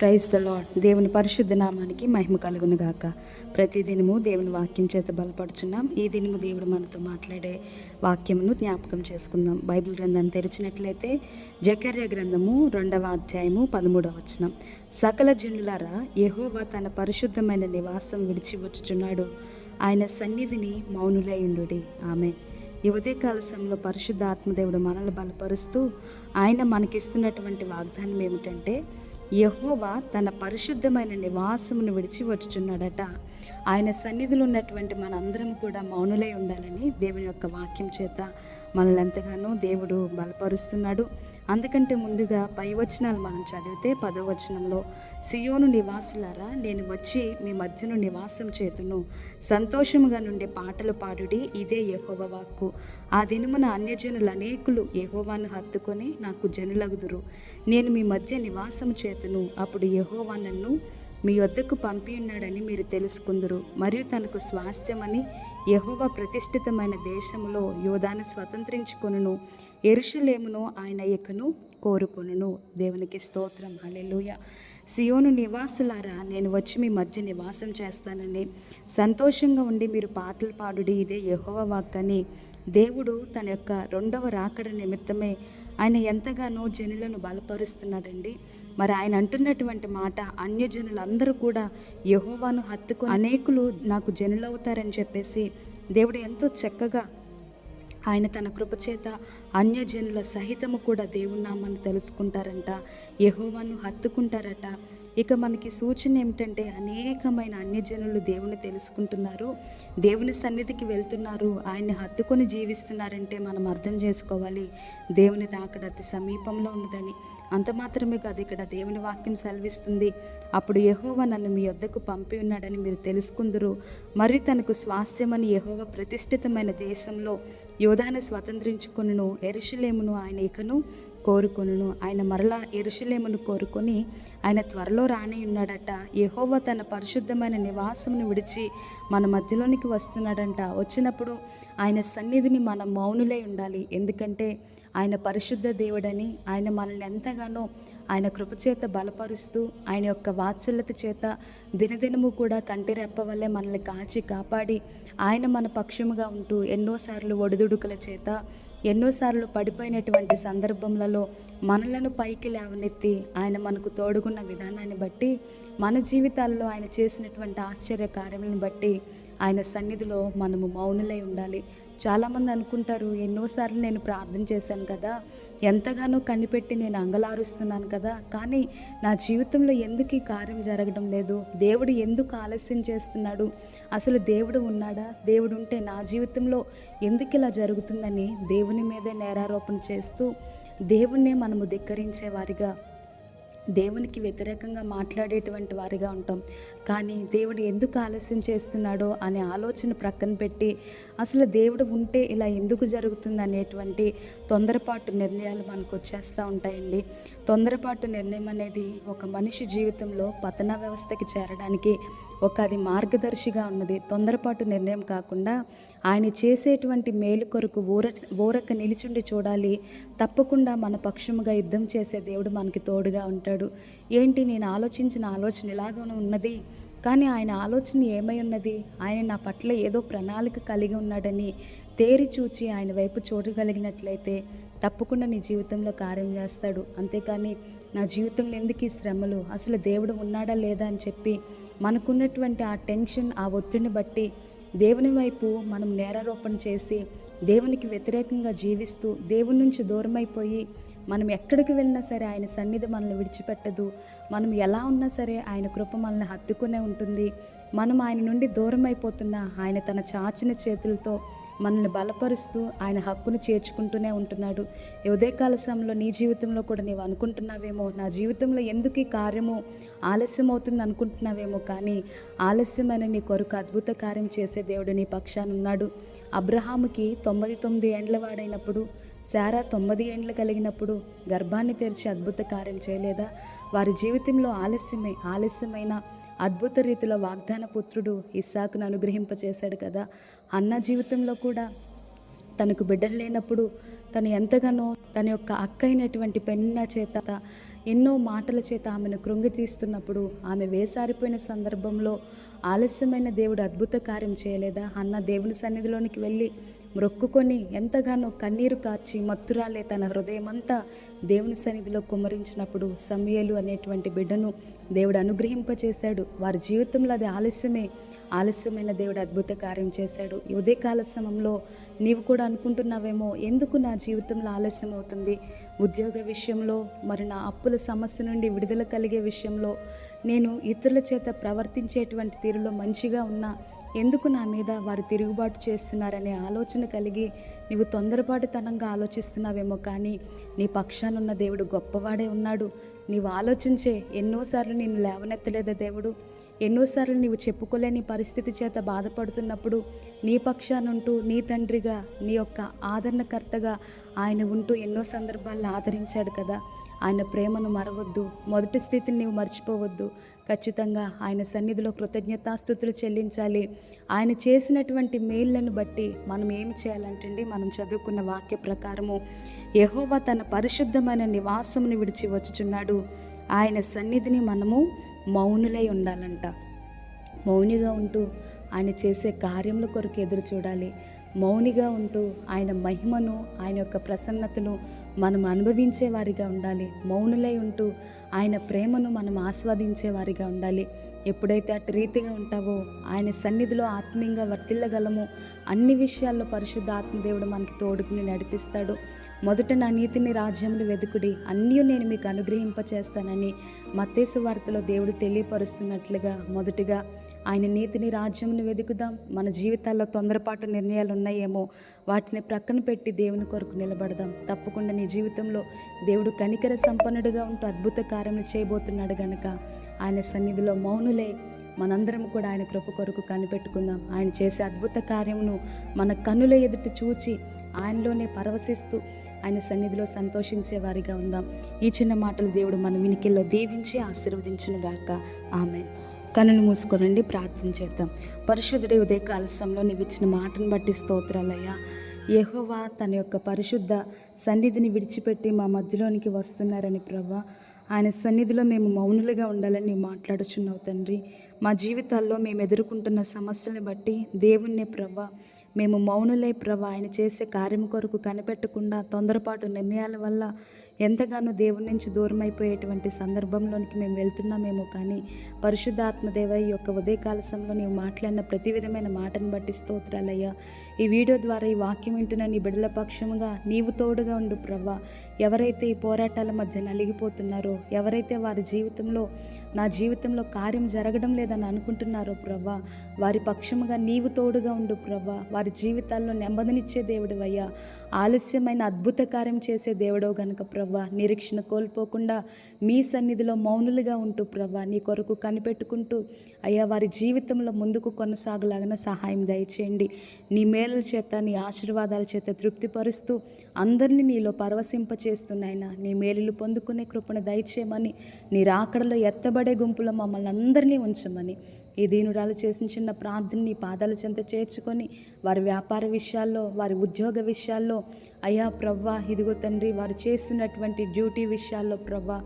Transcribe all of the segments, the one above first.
Praise the lord దేవుని పరిశుద్ధ నామానికి మహిమ కలుగును గాక. ప్రతి దినము దేవుని వాక్యం చేత బలపడుచున్నాం. ఈ దినము దేవుడు మనతో మాట్లాడే వాక్యమును జ్ఞాపకం చేసుకుందాం. బైబిల్ గ్రంథాన్ని తెరిచినట్లయితే జకర్య గ్రంథము రెండవ అధ్యాయము పదమూడవ వచనం. సకల జనులారా యహోవా తన పరిశుద్ధమైన నివాసం విడిచి వచ్చుచున్నాడు ఆయన సన్నిధిని మౌనులైండు ఆమె ఈ ఉదయకాల సమయంలో పరిశుద్ధ ఆత్మదేవుడు మనల్ని బలపరుస్తూ ఆయన మనకిస్తున్నటువంటి వాగ్దానం ఏమిటంటే యహోవా తన పరిశుద్ధమైన నివాసమును విడిచి వచ్చుచున్నాడట ఆయన సన్నిధిలో ఉన్నటువంటి మనందరం కూడా మౌనులై ఉండాలని దేవుని యొక్క వాక్యం చేత మనల్ని ఎంతగానో దేవుడు బలపరుస్తున్నాడు. అందుకంటే ముందుగా పై వచనాలు మనం చదివితే పదో వచనంలో సియోను నివాసులారా నేను వచ్చి మీ మధ్యను నివాసం చేతును. సంతోషముగా నుండి పాటలు పాడుడి ఇదే యహోవ వాక్కు. ఆ దినమున అన్యజనులు అనేకులు యహోవాను హత్తుకొని నాకు జనులగుదురు. నేను మీ మధ్య నివాసం చేతును. అప్పుడు యహోవా నన్ను మీ వద్దకు పంపి ఉన్నాడని మీరు తెలుసుకుందురు. మరియు తనకు స్వాస్థ్యమని యహోవ ప్రతిష్ఠితమైన దేశంలో యోధాను స్వతంత్రించుకొనును. ఎరుషలేమును ఆయన ఇకను కోరుకొనును. దేవునికి స్తోత్రం. అలెలుయ సియోను నివాసులారా నేను వచ్చి మీ మధ్య నివాసం చేస్తానని సంతోషంగా ఉండి మీరు పాటలు పాడుడి ఇదే యహోవ వాక్కని దేవుడు తన యొక్క రెండవ రాకడ నిమిత్తమే ఆయన ఎంతగానో జనులను బలపరుస్తున్నాడండి. మరి ఆయన అంటున్నటువంటి మాట అన్యజనులందరూ కూడా యహోవాను హత్తుకు అనేకులు నాకు జనులవుతారని చెప్పేసి దేవుడు ఎంతో చక్కగా ఆయన తన కృపచేత అన్యజనుల సహితము కూడా దేవున్నామని తెలుసుకుంటారంట. యహోవాను హత్తుకుంటారట. ఇక మనకి సూచన ఏమిటంటే అనేకమైన అన్యజనులు దేవుని తెలుసుకుంటున్నారు. దేవుని సన్నిధికి వెళ్తున్నారు. ఆయన్ని హత్తుకొని జీవిస్తున్నారంటే మనం అర్థం చేసుకోవాలి. దేవుని రాకడ అతి సమీపంలో ఉన్నదని. అంత మాత్రమే కాదు ఇక్కడ దేవుని వాక్యం సెలవిస్తుంది. అప్పుడు యహోవ నన్ను మీ వద్దకు పంపి ఉన్నాడని మీరు తెలుసుకుందరు. మరియు తనకు స్వాస్థ్యమని యహోవ ప్రతిష్ఠితమైన దేశంలో యోధాను స్వతంత్రించుకొనును ఎరుషులేమును ఆయన ఇకను కోరుకొనును. ఆయన మరలా ఎరుషులేమును కోరుకొని ఆయన త్వరలో రాని ఉన్నాడట. యహోవ తన పరిశుద్ధమైన నివాసమును విడిచి మన మధ్యలోనికి వస్తున్నాడంట. వచ్చినప్పుడు ఆయన సన్నిధిని మనం మౌనులై ఉండాలి. ఎందుకంటే ఆయన పరిశుద్ధ దేవుడని ఆయన మనల్ని ఎంతగానో ఆయన కృపచేత బలపరుస్తూ ఆయన యొక్క వాత్సల్యత చేత దినదినము కూడా కంటి రెప్పవల్లే మనల్ని కాచి కాపాడి ఆయన మన పక్షముగా ఉంటూ ఎన్నోసార్లు ఒడిదుడుకుల చేత ఎన్నోసార్లు పడిపోయినటువంటి సందర్భంలో మనలను పైకి లేవనెత్తి ఆయన మనకు తోడుగున్న విధానాన్ని బట్టి మన జీవితాల్లో ఆయన చేసినటువంటి ఆశ్చర్య కార్యములను బట్టి ఆయన సన్నిధిలో మనము మౌనులై ఉండాలి. చాలామంది అనుకుంటారు ఎన్నోసార్లు నేను ప్రార్థన చేశాను కదా ఎంతగానో కనిపెట్టి నేను అంగలారుస్తున్నాను కదా కానీ నా జీవితంలో ఎందుకు ఈ కార్యం జరగడం లేదు? దేవుడు ఎందుకు ఆలస్యం చేస్తున్నాడు? అసలు దేవుడు ఉన్నాడా? దేవుడు ఉంటే నా జీవితంలో ఎందుకు ఇలా జరుగుతుందని దేవుని మీదే నేరారోపణ చేస్తూ దేవుణ్ణే మనము ధిక్కరించే వారిగా దేవునికి వ్యతిరేకంగా మాట్లాడేటువంటి వారిగా ఉంటాం. కానీ దేవుడు ఎందుకు ఆలస్యం చేస్తున్నాడో అనే ఆలోచన ప్రక్కన పెట్టి అసలు దేవుడు ఉంటే ఇలా ఎందుకు జరుగుతుంది అనేటువంటి తొందరపాటు నిర్ణయాలు మనకు వచ్చేస్తూ ఉంటాయండి. తొందరపాటు నిర్ణయం అనేది ఒక మనిషి జీవితంలో పతన వ్యవస్థకి చేరడానికి ఒక అది మార్గదర్శిగా ఉన్నది తొందరపాటు నిర్ణయం కాకుండా ఆయన చేసేటువంటి మేలు కొరకు ఊర ఊరక నిలిచుండి చూడాలి. తప్పకుండా మన పక్షముగా యుద్ధం చేసే దేవుడు మనకి తోడుగా ఉంటాడు. ఏంటి నేను ఆలోచించిన ఆలోచన ఇలాగనే ఉన్నది? కానీ ఆయన ఆలోచన ఏమై ఉన్నది? ఆయన నా పట్ల ఏదో ప్రణాళిక కలిగి ఉన్నాడని తేరి చూచి ఆయన వైపు చూడగలిగినట్లయితే తప్పకుండా నీ జీవితంలో కార్యం చేస్తాడు. అంతేకాని నా జీవితంలో ఎందుకు ఈ శ్రమలు? అసలు దేవుడు ఉన్నాడా లేదా అని చెప్పి మనకున్నటువంటి ఆ టెన్షన్ ఆ ఒత్తిడిని బట్టి దేవుని వైపు మనం నేరారోపణ చేసి దేవునికి వ్యతిరేకంగా జీవిస్తూ దేవుని నుంచి దూరమైపోయి మనం ఎక్కడికి వెళ్ళినా సరే ఆయన సన్నిధి మనల్ని విడిచిపెట్టదు. మనం ఎలా ఉన్నా సరే ఆయన కృప మనల్ని హత్తుకునే ఉంటుంది. మనం ఆయన నుండి దూరం అయిపోతున్నా ఆయన తన చాచిన చేతులతో మనల్ని బలపరుస్తూ ఆయన హక్కును చేర్చుకుంటూనే ఉంటున్నాడు. ఉదయకాల సమయంలో నీ జీవితంలో కూడా నీవు అనుకుంటున్నావేమో నా జీవితంలో ఎందుకు ఈ కార్యము ఆలస్యం అవుతుంది అనుకుంటున్నావేమో కానీ ఆలస్యమైన నీ కొరకు అద్భుత కార్యం చేసే దేవుడు నీ పక్షాన ఉన్నాడు. అబ్రహాముకి తొంభై తొమ్మిది ఏండ్ల వాడైనప్పుడు శారా తొమ్మిది ఏండ్లు కలిగినప్పుడు గర్భాన్ని తెరిచి అద్భుత కార్యం చేయలేదా? వారి జీవితంలో ఆలస్యమే ఆలస్యమైన అద్భుత రీతిలో వాగ్దాన పుత్రుడు ఇస్సాకును అనుగ్రహింపచేశాడు కదా. అన్న జీవితంలో కూడా తనకు బిడ్డలు లేనప్పుడు తను ఎంతగానో తన యొక్క అక్క అయినటువంటి పెన్న చేత ఎన్నో మాటల చేత ఆమెను కృంగి తీస్తున్నప్పుడు ఆమె వేసారిపోయిన సందర్భంలో ఆలస్యమైన దేవుడు అద్భుత కార్యం చేయలేదా? అన్న దేవుని సన్నిధిలోనికి వెళ్ళి మ్రొక్కుకొని ఎంతగానో కన్నీరు కార్చి మత్తురాలే తన హృదయమంతా దేవుని సన్నిధిలో కుమరించినప్పుడు సమయలు అనేటువంటి బిడ్డను దేవుడు అనుగ్రహింపచేశాడు. వారి జీవితంలో అది ఆలస్యమే ఆలస్యమైన దేవుడు అద్భుత కార్యం చేశాడు. ఉదయ ఉదయకాల సమయంలో నీవు కూడా అనుకుంటున్నావేమో ఎందుకు నా జీవితంలో ఆలస్యం అవుతుంది? ఉద్యోగ విషయంలో మరి నా అప్పుల సమస్య నుండి విడుదల కలిగే విషయంలో నేను ఇతరుల చేత ప్రవర్తించేటువంటి తీరులో మంచిగా ఉన్నా ఎందుకు నా మీద వారు తిరుగుబాటు చేస్తున్నారనే ఆలోచన కలిగి నీవు తొందరపాటుతనంగా ఆలోచిస్తున్నావేమో కానీ నీ పక్షానున్న దేవుడు గొప్పవాడే ఉన్నాడు. నీవు ఆలోచించే ఎన్నోసార్లు నేను లేవనెత్తలేదా దేవుడు. ఎన్నోసార్లు నీవు చెప్పుకోలేని పరిస్థితి చేత బాధపడుతున్నప్పుడు నీ పక్షానుంటూ నీ తండ్రిగా నీ యొక్క ఆదరణకర్తగా ఆయన ఉంటూ ఎన్నో సందర్భాల్లో ఆదరించాడు కదా. ఆయన ప్రేమను మరవద్దు. మొదటి స్థితిని నీవు మర్చిపోవద్దు. ఖచ్చితంగా ఆయన సన్నిధిలో కృతజ్ఞతాస్థుతులు చెల్లించాలి. ఆయన చేసినటువంటి మేళ్ళను బట్టి మనం ఏం చేయాలంటే మనం చదువుకున్న వాక్య ప్రకారము యహోవా తన పరిశుద్ధమైన నివాసమును విడిచి వచ్చుచున్నాడు ఆయన సన్నిధిని మనము మౌనులై ఉండాలంట. మౌనిగా ఉంటూ ఆయన చేసే కార్యముల కొరకు ఎదురు చూడాలి. మౌనిగా ఉంటూ ఆయన మహిమను ఆయన యొక్క ప్రసన్నతను మనం అనుభవించే వారిగా ఉండాలి. మౌనులై ఉంటూ ఆయన ప్రేమను మనం ఆస్వాదించే వారిగా ఉండాలి. ఎప్పుడైతే అటు రీతిగా ఉంటావో ఆయన సన్నిధిలో ఆత్మీయంగా వర్తిల్లగలము అన్ని విషయాల్లో పరిశుద్ధ ఆత్మదేవుడు మనకి తోడుకుని నడిపిస్తాడు. మొదట నా నీతిని రాజ్యములు వెతుకుడి అన్నీ నేను మీకు అనుగ్రహింపచేస్తానని మత్తేసు వార్తలో దేవుడు తెలియపరుస్తున్నట్లుగా మొదటిగా ఆయన నీతిని రాజ్యమును వెతుకుదాం మన జీవితాల్లో తొందరపాటు నిర్ణయాలు ఉన్నాయేమో వాటిని ప్రక్కన పెట్టి దేవుని కొరకు నిలబడదాం. తప్పకుండా నీ జీవితంలో దేవుడు కనికర సంపన్నుడుగా ఉంటూ అద్భుత కార్యములు చేయబోతున్నాడు గనక ఆయన సన్నిధిలో మౌనులే. మనందరం కూడా ఆయన కృప కొరకు కనిపెట్టుకుందాం. ఆయన చేసే అద్భుత కార్యమును మన కన్నుల ఎదుట చూచి ఆయనలోనే పరవశిస్తూ ఆయన సన్నిధిలో సంతోషించే వారిగా ఉందాం. ఈ చిన్న మాటలు దేవుడు మన వినికిల్లో దీవించి ఆశీర్వదించిన గాక ఆమె కనులు మూసుకోనండి ప్రార్థన చేద్దాం. పరిశుద్ధుడి ఉదయకాల సమయంలో నీవు ఇచ్చిన మాటను బట్టి స్తోత్రాలయ్యా. యహోవా తన యొక్క పరిశుద్ధ సన్నిధిని విడిచిపెట్టి మా మధ్యలోనికి వస్తున్నారని ప్రభా. ఆయన సన్నిధిలో మేము మౌనులుగా ఉండాలని మాట్లాడుచున్నావు తండ్రి. మా జీవితాల్లో మేము ఎదుర్కొంటున్న సమస్యలను బట్టి దేవుణ్ణి ప్రభా. మేము మౌనులై ప్రభా ఆయన చేసే కార్యం కొరకు కనిపెట్టకుండా తొందరపాటు నిర్ణయాల వల్ల ఎంతగానో దేవుడి నుంచి దూరం అయిపోయేటువంటి సందర్భంలోనికి మేము వెళ్తున్నామేమో కానీ పరిశుద్ధాత్మదేవ ఈ యొక్క ఉదయకాలశంలో నీవు మాట్లాడిన ప్రతి విధమైన మాటను బట్టి స్తోత్రాలయ్యా. ఈ వీడియో ద్వారా ఈ వాక్యం వింటున్న నీ బిడల పక్షముగా నీవు తోడుగా ఉండు ప్రభా. ఎవరైతే ఈ పోరాటాల మధ్య నలిగిపోతున్నారో ఎవరైతే వారి జీవితంలో నా జీవితంలో కార్యం జరగడం లేదని అనుకుంటున్నారో ప్రవ్వా వారి పక్షముగా నీవు తోడుగా ఉండు ప్రవ్వా వారి జీవితాల్లో నెమ్మదినిచ్చే దేవుడు అయ్యా ఆలస్యమైన అద్భుత కార్యం చేసే దేవుడో గనుక ప్రవ్వా నిరీక్షణ కోల్పోకుండా మీ సన్నిధిలో మౌనులుగా ఉంటూ ప్రవ్వా నీ కొరకు కనిపెట్టుకుంటూ అయ్యా వారి జీవితంలో ముందుకు కొనసాగలాగిన సహాయం దయచేయండి. నీ మేలుల చేత నీ ఆశీర్వాదాల చేత తృప్తిపరుస్తూ అందరినీ నీలో పరవశింపచేస్తున్నాయన నీ మేలులు పొందుకునే కృపను దయచేయమని నీ రాకడలో ఎత్తబడి గుంపులో మమ్మల్ని అందరినీ ఉంచమని ఈ దీనురాలు చేసిన చిన్న ప్రార్థన నీ పాదాల చెంత చేర్చుకొని వారి వ్యాపార విషయాల్లో వారి ఉద్యోగ విషయాల్లో అయ్యా ప్రవ్వా ఇదిగో తండ్రి వారు చేస్తున్నటువంటి డ్యూటీ విషయాల్లో ప్రవ్వా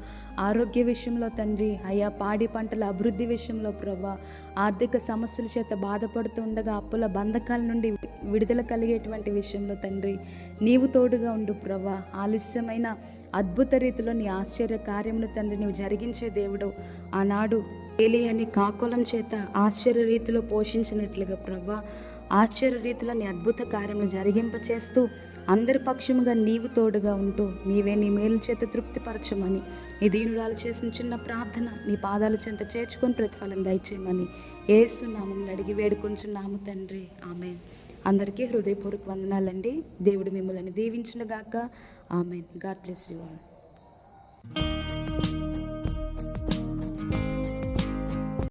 ఆరోగ్య విషయంలో తండ్రి అయ్యా పాడి పంటల అభివృద్ధి విషయంలో ప్రవ్వా ఆర్థిక సమస్యల చేత బాధపడుతూ ఉండగా అప్పుల బంధకాల నుండి విడుదల కలిగేటువంటి విషయంలో తండ్రి నీవు తోడుగా ఉండు ప్రవ్వా ఆలస్యమైన అద్భుత రీతిలో నీ ఆశ్చర్య కార్యములు తండ్రి నువ్వు జరిగించే దేవుడు ఆనాడు ఏలియాని కాకులం చేత ఆశ్చర్య రీతిలో పోషించినట్లుగా ప్రభా ఆశ్చర్య రీతిలో నీ అద్భుత కార్యములు జరిగింపచేస్తూ అందరి పక్షముగా నీవు తోడుగా ఉంటూ నీవే నీ మేలు చేత తృప్తిపరచమని ఈ దీనురాలు చేసిన చిన్న ప్రార్థన నీ పాదాల చెంత చేర్చుకొని ప్రతిఫలం దయచేయమని ఏసునామం అడిగి వేడుకొంచున్నాము తండ్రి. ఆమె అందరికీ హృదయపూర్వక వందనాలండి. దేవుడు మిమ్మల్ని దీవించినగాక. ఆమె గాడ్ బ్లెస్ యూ ఆల్.